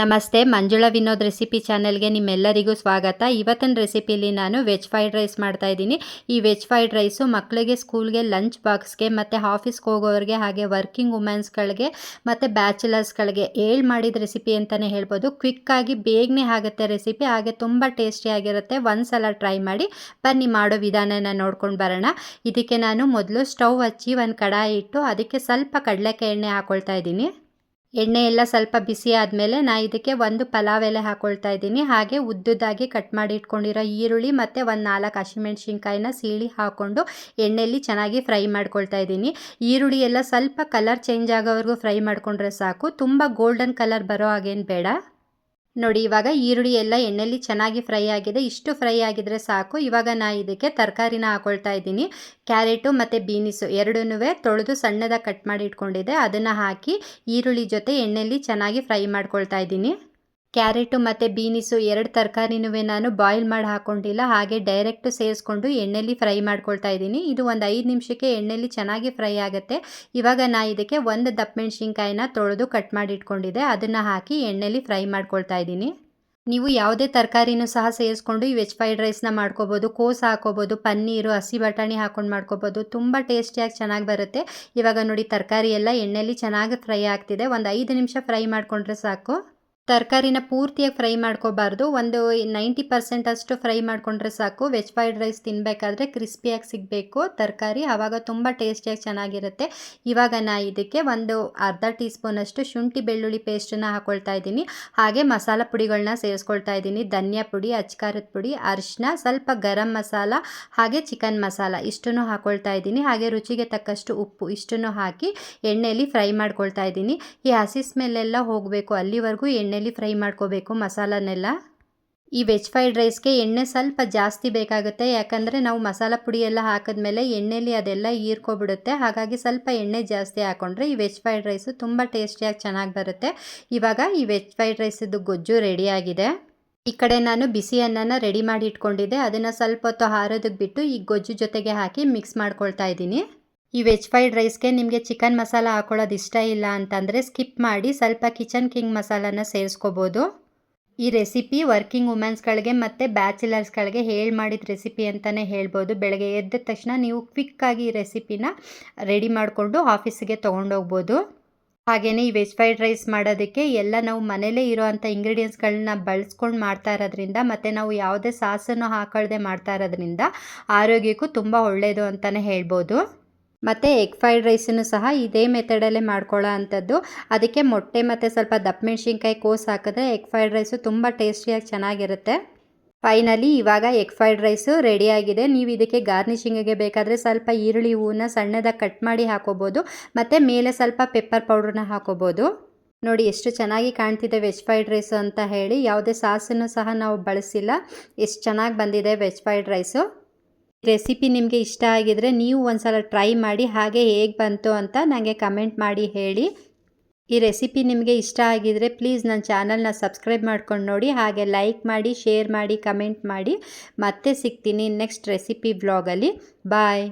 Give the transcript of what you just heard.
ನಮಸ್ತೆ, ಮಂಜುಳಾ ವಿನೋದ್ ರೆಸಿಪಿ ಚಾನೆಲ್ಗೆ ನಿಮ್ಮೆಲ್ಲರಿಗೂ ಸ್ವಾಗತ. ಇವತ್ತಿನ ರೆಸಿಪಿಲಿ ನಾನು ವೆಜ್ ಫ್ರೈಡ್ ರೈಸ್ ಮಾಡ್ತಾ ಇದ್ದೀನಿ. ಈ ವೆಜ್ ಫ್ರೈಡ್ ರೈಸು ಮಕ್ಕಳಿಗೆ ಸ್ಕೂಲ್ಗೆ ಲಂಚ್ ಬಾಕ್ಸ್ಗೆ ಮತ್ತು ಆಫೀಸ್ಗೆ ಹೋಗೋರಿಗೆ ಹಾಗೆ ವರ್ಕಿಂಗ್ ವುಮೆನ್ಸ್ಗಳಿಗೆ ಮತ್ತು ಬ್ಯಾಚುಲರ್ಸ್ಗಳಿಗೆ ಏಳು ಮಾಡಿದ ರೆಸಿಪಿ ಅಂತಲೇ ಹೇಳ್ಬೋದು. ಕ್ವಿಕ್ಕಾಗಿ ಬೇಗನೆ ಆಗುತ್ತೆ ರೆಸಿಪಿ, ಹಾಗೆ ತುಂಬ ಟೇಸ್ಟಿಯಾಗಿರುತ್ತೆ ಒಂದು ಸಲ ಟ್ರೈ ಮಾಡಿ, ಬನ್ನಿ ಮಾಡೋ ವಿಧಾನನ ನೋಡ್ಕೊಂಡು ಬರೋಣ. ಇದಕ್ಕೆ ನಾನು ಮೊದಲು ಸ್ಟವ್ ಹಚ್ಚಿ ಒಂದು ಕಡಾಯಿ ಇಟ್ಟು, ಅದಕ್ಕೆ ಸ್ವಲ್ಪ ಕಡಲೆಕಾಯಿ ಎಣ್ಣೆ ಹಾಕ್ಕೊಳ್ತಾ ಇದ್ದೀನಿ. ಎಣ್ಣೆ ಎಲ್ಲ ಸ್ವಲ್ಪ ಬಿಸಿ ಆದಮೇಲೆ ನಾ ಇದಕ್ಕೆ ಒಂದು ಪಲಾವ್ ಎಲೆ ಹಾಕ್ಕೊಳ್ತಾ ಇದ್ದೀನಿ. ಹಾಗೆ ಉದ್ದುದಾಗಿ ಕಟ್ ಮಾಡಿ ಇಟ್ಕೊಂಡಿರೋ ಈರುಳ್ಳಿ ಮತ್ತು ಒಂದು ನಾಲ್ಕು ಹಸಿಮೆಣ್ಸಿನ್ಕಾಯಿನ ಸೀಳಿ ಹಾಕ್ಕೊಂಡು ಎಣ್ಣೆಯಲ್ಲಿ ಚೆನ್ನಾಗಿ ಫ್ರೈ ಮಾಡ್ಕೊಳ್ತಾ ಇದ್ದೀನಿ. ಈರುಳ್ಳಿ ಎಲ್ಲ ಸ್ವಲ್ಪ ಕಲರ್ ಚೇಂಜ್ ಆಗೋವರೆಗೂ ಫ್ರೈ ಮಾಡಿಕೊಂಡ್ರೆ ಸಾಕು. ತುಂಬ ಗೋಲ್ಡನ್ ಕಲರ್ ಬರೋ ಹಾಗೇನು ಬೇಡ. ನೋಡಿ, ಇವಾಗ ಈರುಳ್ಳಿ ಎಲ್ಲ ಎಣ್ಣೆಯಲ್ಲಿ ಚೆನ್ನಾಗಿ ಫ್ರೈ ಆಗಿದೆ. ಇಷ್ಟು ಫ್ರೈ ಆಗಿದ್ರೆ ಸಾಕು. ಇವಾಗ ನಾ ಇದಕ್ಕೆ ತರಕಾರಿನ ಹಾಕೊಳ್ತಾ ಇದ್ದೀನಿ. ಕ್ಯಾರೆಟು ಮತ್ತು ಬೀನಿಸು ಎರಡೂ ತೊಳೆದು ಸಣ್ಣದಾಗಿ ಕಟ್ ಮಾಡಿ ಇಟ್ಕೊಂಡಿದ್ದೆ. ಅದನ್ನು ಹಾಕಿ ಈರುಳ್ಳಿ ಜೊತೆ ಎಣ್ಣೆಯಲ್ಲಿ ಚೆನ್ನಾಗಿ ಫ್ರೈ ಮಾಡ್ಕೊಳ್ತಾ ಇದ್ದೀನಿ. ಕ್ಯಾರೆಟು ಮತ್ತು ಬೀನಿಸು ಎರಡು ತರಕಾರಿನೂ ನಾನು ಬಾಯ್ಲ್ ಮಾಡಿ ಹಾಕ್ಕೊಂಡಿಲ್ಲ ಹಾಗೆ ಡೈರೆಕ್ಟು ಸೇರಿಸ್ಕೊಂಡು ಎಣ್ಣೆಲಿ ಫ್ರೈ ಮಾಡ್ಕೊಳ್ತಾ ಇದ್ದೀನಿ. ಇದು ಒಂದು ಐದು ನಿಮಿಷಕ್ಕೆ ಎಣ್ಣೆಲಿ ಚೆನ್ನಾಗಿ ಫ್ರೈ ಆಗುತ್ತೆ. ಇವಾಗ ನಾ ಇದಕ್ಕೆ ಒಂದು ದಪ್ಪ ಮೆಣಸಿನ್ಕಾಯಿನ ತೊಳೆದು ಕಟ್ ಮಾಡಿ ಇಟ್ಕೊಂಡಿದ್ದೆ. ಅದನ್ನು ಹಾಕಿ ಎಣ್ಣೆಲಿ ಫ್ರೈ ಮಾಡ್ಕೊಳ್ತಾ ಇದ್ದೀನಿ. ನೀವು ಯಾವುದೇ ತರಕಾರಿನೂ ಸಹ ಸೇರಿಸ್ಕೊಂಡು ಈ ವೆಜ್ ಫ್ರೈಡ್ ರೈಸ್ನ ಮಾಡ್ಕೋಬೋದು, ಕೋಸು ಹಾಕೋಬೋದು, ಪನ್ನೀರು, ಹಸಿ ಬಟಾಣಿ ಹಾಕೊಂಡು ಮಾಡ್ಕೋಬೋದು. ತುಂಬ ಟೇಸ್ಟಿಯಾಗಿ ಚೆನ್ನಾಗಿ ಬರುತ್ತೆ. ಇವಾಗ ನೋಡಿ ತರಕಾರಿ ಎಲ್ಲ ಎಣ್ಣೆಲಿ ಚೆನ್ನಾಗಿ ಫ್ರೈ ಆಗ್ತಿದೆ. ಒಂದು ಐದು ನಿಮಿಷ ಫ್ರೈ ಮಾಡಿಕೊಂಡ್ರೆ ಸಾಕು. ತರಕಾರಿನ ಪೂರ್ತಿಯಾಗಿ ಫ್ರೈ ಮಾಡ್ಕೋಬಾರ್ದು. ಒಂದು ನೈಂಟಿ ಪರ್ಸೆಂಟ್ ಅಷ್ಟು ಫ್ರೈ ಮಾಡಿಕೊಂಡ್ರೆ ಸಾಕು. ವೆಜ್ ಫ್ರೈಡ್ ರೈಸ್ ತಿನ್ನಬೇಕಾದ್ರೆ ಕ್ರಿಸ್ಪಿಯಾಗಿ ಸಿಗಬೇಕು ತರಕಾರಿ. ಆವಾಗ ತುಂಬ ಟೇಸ್ಟಿಯಾಗಿ ಚೆನ್ನಾಗಿರುತ್ತೆ. ಇವಾಗ ನಾ ಇದಕ್ಕೆ ಒಂದು ಅರ್ಧ ಟೀ ಸ್ಪೂನಷ್ಟು ಶುಂಠಿ ಬೆಳ್ಳುಳ್ಳಿ ಪೇಸ್ಟನ್ನು ಹಾಕ್ಕೊಳ್ತಾ ಇದ್ದೀನಿ. ಹಾಗೆ ಮಸಾಲ ಪುಡಿಗಳನ್ನ ಸೇರಿಸ್ಕೊಳ್ತಾ ಇದ್ದೀನಿ. ಧನಿಯಾ ಪುಡಿ, ಅಚ್ಕಾರದ ಪುಡಿ, ಅರಿಶಿನ, ಸ್ವಲ್ಪ ಗರಂ ಮಸಾಲ, ಹಾಗೆ ಚಿಕನ್ ಮಸಾಲ ಇಷ್ಟನ್ನು ಹಾಕ್ಕೊಳ್ತಾ ಇದ್ದೀನಿ. ಹಾಗೆ ರುಚಿಗೆ ತಕ್ಕಷ್ಟು ಉಪ್ಪು ಇಷ್ಟನ್ನು ಹಾಕಿ ಎಣ್ಣೆಯಲ್ಲಿ ಫ್ರೈ ಮಾಡ್ಕೊಳ್ತಾ ಇದ್ದೀನಿ. ಈ ಹಸಿ ಸ್ಮೆಲ್ಲೆಲ್ಲ ಹೋಗಬೇಕು ಅಲ್ಲಿವರೆಗೂ ಎಣ್ಣೆ ಎಣ್ಣೆಲಿ ಫ್ರೈ ಮಾಡ್ಕೋಬೇಕು ಮಸಾಲನೆಲ್ಲ. ಈ ವೆಜ್ ಫ್ರೈಡ್ ರೈಸ್ಗೆ ಎಣ್ಣೆ ಸ್ವಲ್ಪ ಜಾಸ್ತಿ ಬೇಕಾಗುತ್ತೆ. ಯಾಕಂದರೆ ನಾವು ಮಸಾಲ ಪುಡಿ ಎಲ್ಲ ಹಾಕಿದ್ಮೇಲೆ ಎಣ್ಣೆಲಿ ಅದೆಲ್ಲ ಹೀರ್ಕೊಬಿಡುತ್ತೆ. ಹಾಗಾಗಿ ಸ್ವಲ್ಪ ಎಣ್ಣೆ ಜಾಸ್ತಿ ಹಾಕ್ಕೊಂಡ್ರೆ ಈ ವೆಜ್ ಫ್ರೈಡ್ ರೈಸು ತುಂಬ ಟೇಸ್ಟಿಯಾಗಿ ಚೆನ್ನಾಗಿ ಬರುತ್ತೆ. ಇವಾಗ ಈ ವೆಜ್ ಫ್ರೈಡ್ ರೈಸದ್ದು ಗೊಜ್ಜು ರೆಡಿಯಾಗಿದೆ. ಈ ಕಡೆ ನಾನು ಬಿಸಿ ಅನ್ನನ ರೆಡಿ ಮಾಡಿ ಇಟ್ಕೊಂಡಿದ್ದೆ. ಅದನ್ನು ಸ್ವಲ್ಪ ಹೊತ್ತು ಹಾರೋದಕ್ಕೆ ಬಿಟ್ಟು ಈ ಗೊಜ್ಜು ಜೊತೆಗೆ ಹಾಕಿ ಮಿಕ್ಸ್ ಮಾಡ್ಕೊಳ್ತಾ ಇದ್ದೀನಿ. ಈ ವೆಜ್ ಫ್ರೈಡ್ ರೈಸ್ಗೆ ನಿಮಗೆ ಚಿಕನ್ ಮಸಾಲ ಹಾಕೊಳ್ಳೋದು ಇಷ್ಟ ಇಲ್ಲ ಅಂತಂದರೆ ಸ್ಕಿಪ್ ಮಾಡಿ ಸ್ವಲ್ಪ ಕಿಚನ್ ಕಿಂಗ್ ಮಸಾಲಾನ ಸೇರಿಸ್ಕೋಬೋದು. ಈ ರೆಸಿಪಿ ವರ್ಕಿಂಗ್ ವುಮೆನ್ಸ್ಗಳಿಗೆ ಮತ್ತು ಬ್ಯಾಚುಲರ್ಸ್ಗಳಿಗೆ ಹೇಳಿ ಮಾಡಿದ ರೆಸಿಪಿ ಅಂತಲೇ ಹೇಳ್ಬೋದು. ಬೆಳಗ್ಗೆ ಎದ್ದ ತಕ್ಷಣ ನೀವು ಕ್ವಿಕ್ಕಾಗಿ ಈ ರೆಸಿಪಿನ ರೆಡಿ ಮಾಡಿಕೊಂಡು ಆಫೀಸಿಗೆ ತೊಗೊಂಡೋಗ್ಬೋದು ಹಾಗೆಯೇ ಈ ವೆಜ್ ಫ್ರೈಡ್ ರೈಸ್ ಮಾಡೋದಕ್ಕೆ ಎಲ್ಲ ನಾವು ಮನೇಲೇ ಇರೋವಂಥ ಇಂಗ್ರೀಡಿಯೆಂಟ್ಸ್ಗಳನ್ನ ಬಳಸ್ಕೊಂಡು ಮಾಡ್ತಾ ಇರೋದ್ರಿಂದ ಮತ್ತು ನಾವು ಯಾವುದೇ ಸಾಸನ್ನು ಹಾಕೊಳ್ಳದೆ ಮಾಡ್ತಾ ಇರೋದ್ರಿಂದ ಆರೋಗ್ಯಕ್ಕೂ ತುಂಬ ಒಳ್ಳೆಯದು ಅಂತಲೇ ಹೇಳ್ಬೋದು. ಮತ್ತು ಎಗ್ ಫ್ರೈಡ್ ರೈಸನ್ನು ಸಹ ಇದೇ ಮೆಥಡಲ್ಲೇ ಮಾಡ್ಕೊಳ್ಳೋ ಅಂಥದ್ದು. ಅದಕ್ಕೆ ಮೊಟ್ಟೆ ಮತ್ತು ಸ್ವಲ್ಪ ದಪ್ಪ ಮೆಣಸಿನ್ಕಾಯಿ ಕೋಸು ಹಾಕಿದ್ರೆ ಎಗ್ ಫ್ರೈಡ್ ರೈಸು ತುಂಬ ಟೇಸ್ಟಿಯಾಗಿ ಚೆನ್ನಾಗಿರುತ್ತೆ. ಫೈನಲಿ ಇವಾಗ ಎಗ್ ಫ್ರೈಡ್ ರೈಸು ರೆಡಿಯಾಗಿದೆ ನೀವು ಇದಕ್ಕೆ ಗಾರ್ನಿಷಿಂಗಿಗೆ ಬೇಕಾದರೆ ಸ್ವಲ್ಪ ಈರುಳ್ಳಿ ಹೂವನ್ನ ಸಣ್ಣದಾಗಿ ಕಟ್ ಮಾಡಿ ಹಾಕೋಬೋದು. ಮತ್ತು ಮೇಲೆ ಸ್ವಲ್ಪ ಪೆಪ್ಪರ್ ಪೌಡ್ರನ್ನ ಹಾಕೋಬೋದು. ನೋಡಿ, ಎಷ್ಟು ಚೆನ್ನಾಗಿ ಕಾಣ್ತಿದೆ ವೆಜ್ ಫ್ರೈಡ್ ರೈಸು ಅಂತ ಹೇಳಿ. ಯಾವುದೇ ಸಾಸನ್ನು ಸಹ ನಾವು ಬಳಸಿಲ್ಲ. ಎಷ್ಟು ಚೆನ್ನಾಗಿ ಬಂದಿದೆ ವೆಜ್ ಫ್ರೈಡ್ ರೈಸು ರೆಸಿಪಿ ನಿಮಗೆ ಇಷ್ಟ ಆಗಿದರೆ ನೀವು ಒಂದು ಸಲ ಟ್ರೈ ಮಾಡಿ ಹಾಗೆ ಹೇಗೆ ಬಂತು ಅಂತ ನನಗೆ ಕಮೆಂಟ್ ಮಾಡಿ ಹೇಳಿ. ಈ ರೆಸಿಪಿ ನಿಮಗೆ ಇಷ್ಟ ಆಗಿದರೆ ಪ್ಲೀಸ್ ನನ್ನ ಚಾನಲ್ನ ಸಬ್ಸ್ಕ್ರೈಬ್ ಮಾಡ್ಕೊಂಡು ನೋಡಿ, ಹಾಗೆ ಲೈಕ್ ಮಾಡಿ, ಶೇರ್ ಮಾಡಿ, ಕಮೆಂಟ್ ಮಾಡಿ. ಮತ್ತೆ ಸಿಗ್ತೀನಿ ನೆಕ್ಸ್ಟ್ ರೆಸಿಪಿ ಬ್ಲಾಗಲ್ಲಿ ಬಾಯ್.